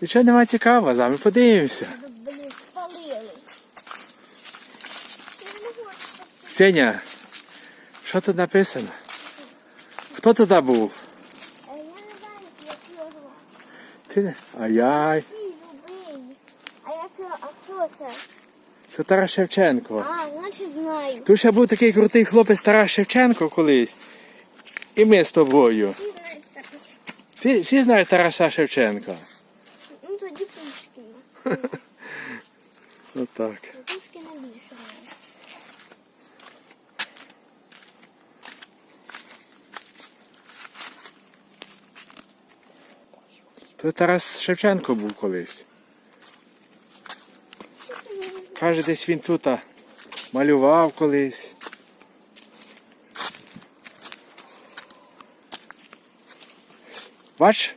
Нічого немає цікавого, за ми подивимося. Сеня, що тут написано? Хто туди був? Ти. Ай-яй. А хто це? Це Тарас Шевченко. А, значить знаю. Тут ще був такий крутий хлопець Тарас Шевченко колись. І ми з тобою. Всі знають. Всі, всі знають Тараса Шевченка. Ну тоді Пушкіна. Отак. Пушкіна більше. То Тарас Шевченко був колись. Каже, десь він тут малював колись. Бач,